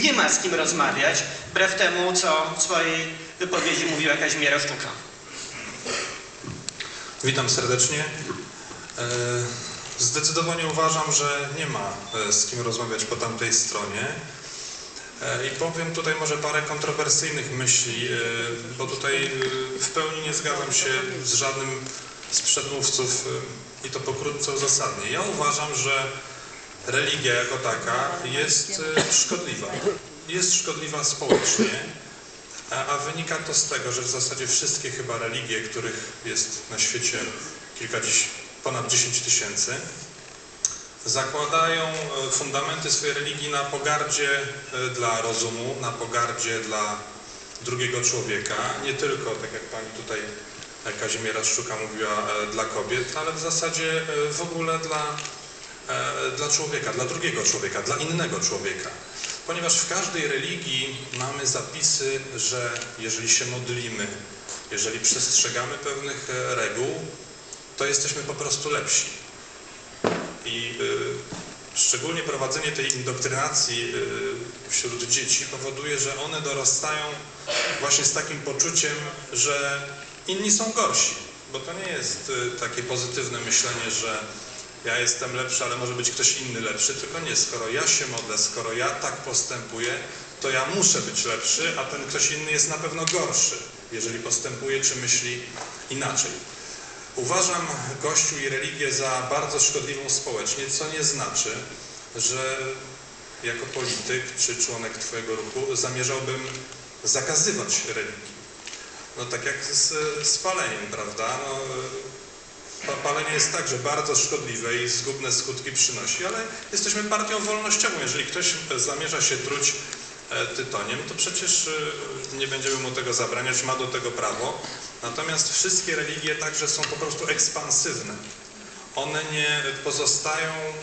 nie ma z kim rozmawiać, wbrew temu, co w swojej wypowiedzi mówiła Kazimiera Sztuka. Witam serdecznie. E, Zdecydowanie uważam, że nie ma e, z kim rozmawiać po tamtej stronie. E, I powiem tutaj może parę kontrowersyjnych myśli, bo tutaj w pełni nie zgadzam się z żadnym z przedmówców i to pokrótce uzasadnię. Ja uważam, że religia jako taka jest e, szkodliwa. Jest szkodliwa społecznie, a, wynika to z tego, że w zasadzie wszystkie chyba religie, których jest na świecie kilkadziesiąt, ponad 10 tysięcy, zakładają e, fundamenty swojej religii na pogardzie e, dla rozumu, na pogardzie dla drugiego człowieka, nie tylko, tak jak pani tutaj Kazimiera Szczuka mówiła, dla kobiet, ale w zasadzie w ogóle dla, dla człowieka, dla drugiego człowieka, dla innego człowieka. Ponieważ w każdej religii mamy zapisy, że jeżeli się modlimy, jeżeli przestrzegamy pewnych e, reguł, to jesteśmy po prostu lepsi. I y, szczególnie prowadzenie tej indoktrynacji y, wśród dzieci powoduje, że one dorastają właśnie z takim poczuciem, że inni są gorsi. Bo to nie jest y, takie pozytywne myślenie, że ja jestem lepszy, ale może być ktoś inny lepszy, tylko nie, skoro ja się modlę, skoro ja tak postępuję, to ja muszę być lepszy, a ten ktoś inny jest na pewno gorszy, jeżeli postępuje czy myśli inaczej. Uważam Kościół i religię za bardzo szkodliwą społecznie, co nie znaczy, że jako polityk czy członek Twojego ruchu zamierzałbym zakazywać religii. No tak jak z, z paleniem, prawda? No, palenie jest także bardzo szkodliwe i zgubne skutki przynosi, ale jesteśmy partią wolnościową. Jeżeli ktoś zamierza się truć e, tytoniem, to przecież e, nie będziemy mu tego zabraniać, ma do tego prawo. Natomiast wszystkie religie także są po prostu ekspansywne. One nie pozostają mm,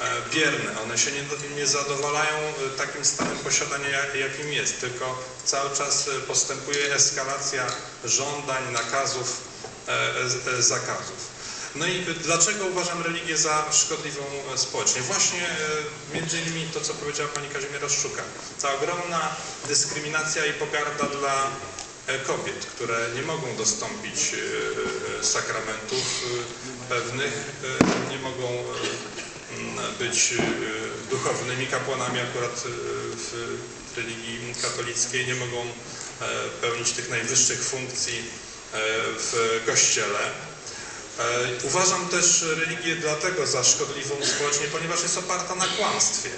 e, bierne, one się nie, nie zadowalają e, takim stanem posiadania, jak- jakim jest, tylko cały czas e, postępuje eskalacja żądań, nakazów, e, e, e, zakazów. No i dlaczego uważam religię za szkodliwą e, społecznie? Właśnie e, między innymi to, co powiedziała pani Kazimiera Szczuka. Ta ogromna dyskryminacja i pogarda dla e, kobiet, które nie mogą dostąpić e, e, sakramentów e, pewnych, e, nie mogą e, być e, duchownymi kapłanami akurat e, w religii katolickiej, nie mogą e, pełnić tych najwyższych funkcji e, w kościele. E, Uważam też religię dlatego za szkodliwą społecznie, ponieważ jest oparta na kłamstwie.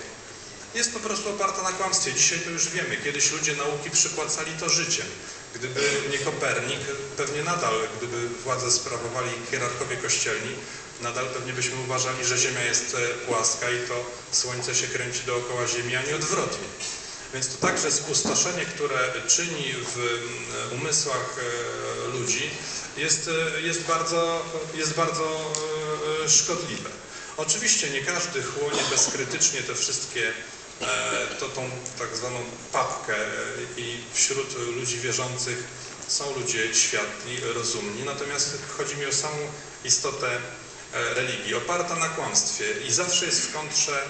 Jest po prostu oparta na kłamstwie. Dzisiaj to już wiemy. Kiedyś ludzie nauki przypłacali to życiem. Gdyby nie Kopernik, pewnie nadal, gdyby władzę sprawowali hierarchowie kościelni, nadal pewnie byśmy uważali, że Ziemia jest e, płaska i to Słońce się kręci dookoła Ziemi, a nie odwrotnie. Więc to także spustoszenie, które czyni w mm, umysłach e, ludzi, jest, e, jest, bardzo, jest bardzo e, szkodliwe. Oczywiście nie każdy chłonie bezkrytycznie te wszystkie, to, tą tak zwaną papkę i wśród ludzi wierzących są ludzie światli, rozumni, natomiast chodzi mi o samą istotę religii, oparta na kłamstwie i zawsze jest w kontrze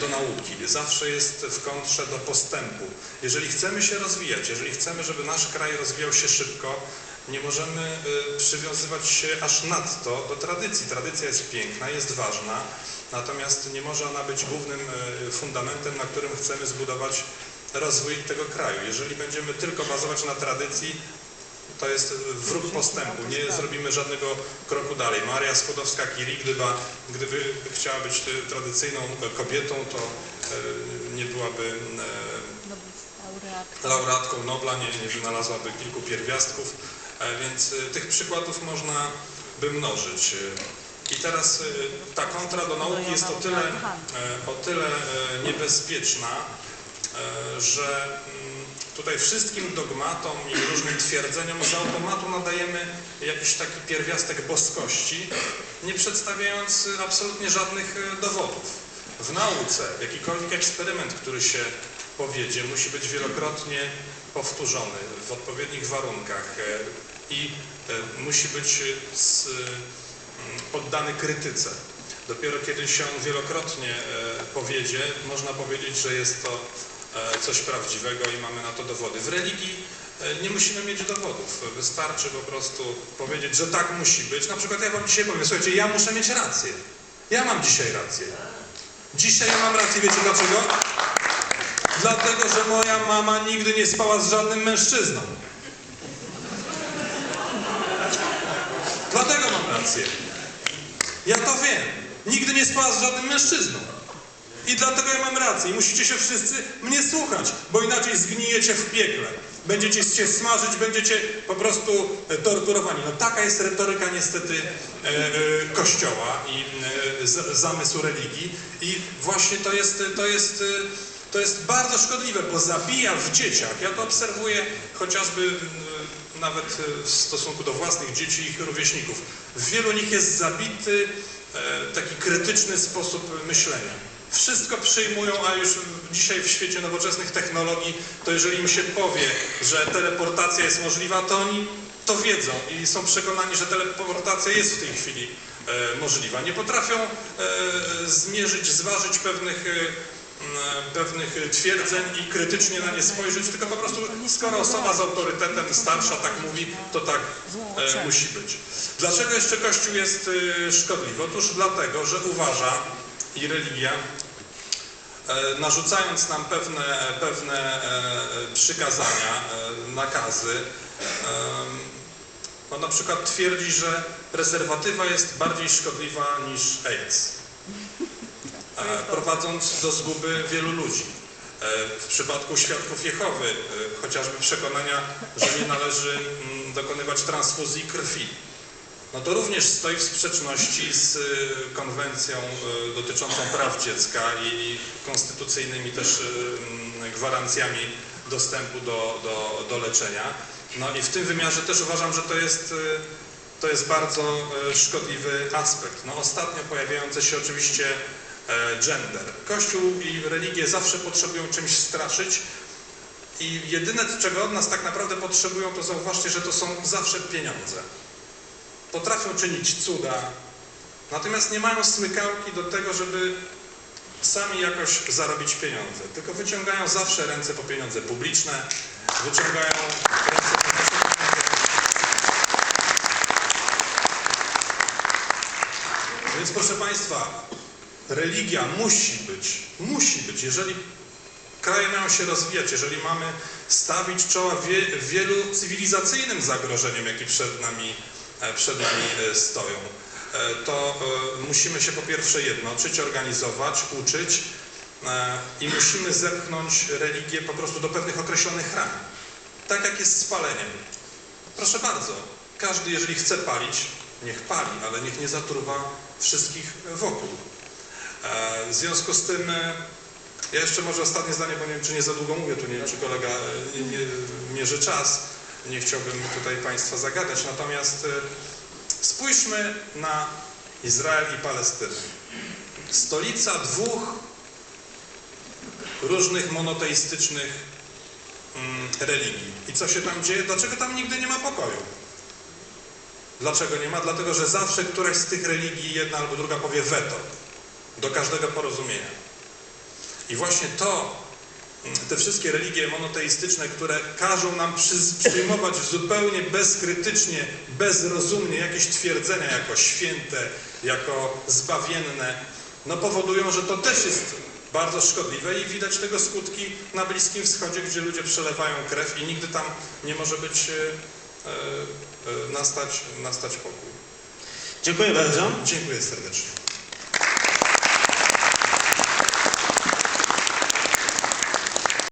do nauki, zawsze jest w kontrze do postępu. Jeżeli chcemy się rozwijać, jeżeli chcemy, żeby nasz kraj rozwijał się szybko, nie możemy y, przywiązywać się aż nadto do tradycji. Tradycja jest piękna, jest ważna, natomiast nie może ona być głównym y, fundamentem, na którym chcemy zbudować rozwój tego kraju. Jeżeli będziemy tylko bazować na tradycji, to jest wróg postępu, nie zrobimy żadnego kroku dalej. Maria Skłodowska-Curie, gdyby, gdyby chciała być tradycyjną kobietą, to y, nie byłaby Laureatka. laureatką Nobla, nie, nie wynalazłaby kilku pierwiastków, e, więc e, tych przykładów można by mnożyć. E, I teraz e, ta kontra do nauki jest o tyle, e, o tyle e, niebezpieczna, e, że mm, tutaj wszystkim dogmatom i różnym twierdzeniom z automatu nadajemy jakiś taki pierwiastek boskości, nie przedstawiając absolutnie żadnych e, dowodów. W nauce jakikolwiek eksperyment, który się powiedzie, musi być wielokrotnie powtórzony w odpowiednich warunkach e, i e, musi być poddany krytyce. Dopiero kiedy się wielokrotnie powiedzie, można powiedzieć, że jest to coś prawdziwego i mamy na to dowody. W religii e, nie musimy mieć dowodów. Wystarczy po prostu powiedzieć, że tak musi być. Na przykład ja wam dzisiaj powiem, słuchajcie, ja muszę mieć rację. Ja mam dzisiaj rację. Dzisiaj ja mam rację, wiecie dlaczego? Dlatego, że moja mama nigdy nie spała z żadnym mężczyzną. Dlatego mam rację. Ja to wiem. Nigdy nie spała z żadnym mężczyzną. I dlatego ja mam rację. I musicie się wszyscy mnie słuchać, bo inaczej zgnijecie w piekle. Będziecie się smażyć, będziecie po prostu e, torturowani. No taka jest retoryka niestety e, e, Kościoła i e, z, zamysł religii. I właśnie to jest, to jest, to jest bardzo szkodliwe, bo zabija w dzieciach. Ja to obserwuję chociażby e, nawet e, w stosunku do własnych dzieci i ich rówieśników. W wielu nich jest zabity taki krytyczny sposób myślenia. Wszystko przyjmują, a już dzisiaj w świecie nowoczesnych technologii, to jeżeli im się powie, że teleportacja jest możliwa, to oni to wiedzą i są przekonani, że teleportacja jest w tej chwili e, możliwa. Nie potrafią e, zmierzyć, zważyć pewnych, e, m, pewnych twierdzeń i krytycznie na nie spojrzeć, tylko po prostu skoro osoba z autorytetem starsza tak mówi, to tak e, musi być. Dlaczego jeszcze Kościół jest e, szkodliwy? Otóż dlatego, że uważa i religia, e, narzucając nam pewne, pewne e, przykazania, e, nakazy, no na przykład twierdzi, że prezerwatywa jest bardziej szkodliwa niż AIDS, prowadząc do zguby wielu ludzi. W przypadku świadków Jehowy, chociażby przekonania, że nie należy mm, dokonywać transfuzji krwi. No to również stoi w sprzeczności z y, konwencją y, dotyczącą praw dziecka i konstytucyjnymi też y, mm, gwarancjami dostępu do, do, do leczenia. No i w tym wymiarze też uważam, że to jest, to jest bardzo szkodliwy aspekt. No ostatnio pojawiające się oczywiście e, gender. Kościół i religie zawsze potrzebują czymś straszyć i jedyne czego od nas tak naprawdę potrzebują to zauważcie, że to są zawsze pieniądze potrafią czynić cuda, natomiast nie mają smykałki do tego, żeby sami jakoś zarobić pieniądze. Tylko wyciągają zawsze ręce po pieniądze publiczne, wyciągają ręce po pieniądze. Więc proszę Państwa, religia musi być, musi być, jeżeli kraje mają się rozwijać, jeżeli mamy stawić czoła wie, wielu cywilizacyjnym zagrożeniom, jakie przed nami, przed nami e, stoją, e, to e, musimy się po pierwsze jednoczyć, organizować, uczyć e, i musimy zepchnąć religię po prostu do pewnych określonych ram. Tak jak jest z paleniem. Proszę bardzo, każdy jeżeli chce palić, niech pali, ale niech nie zatruwa wszystkich wokół. E, W związku z tym e, ja jeszcze może ostatnie zdanie, bo nie wiem, czy nie za długo mówię, tu nie wiem, czy kolega e, mierzy czas. Nie chciałbym tutaj Państwa zagadać. Natomiast e, spójrzmy na Izrael i Palestynę. Stolica dwóch różnych monoteistycznych mm, religii. I co się tam dzieje? Dlaczego tam nigdy nie ma pokoju? Dlaczego nie ma? Dlatego, że zawsze któraś z tych religii, jedna albo druga, powie weto do każdego porozumienia. I właśnie to, te wszystkie religie monoteistyczne, które każą nam przy- przyjmować zupełnie bezkrytycznie, bezrozumnie jakieś twierdzenia jako święte, jako zbawienne, no powodują, że to też jest bardzo szkodliwe i widać tego skutki na Bliskim Wschodzie, gdzie ludzie przelewają krew i nigdy tam nie może być e, nastać, nastać pokój. Dziękuję bardzo. Dziękuję serdecznie.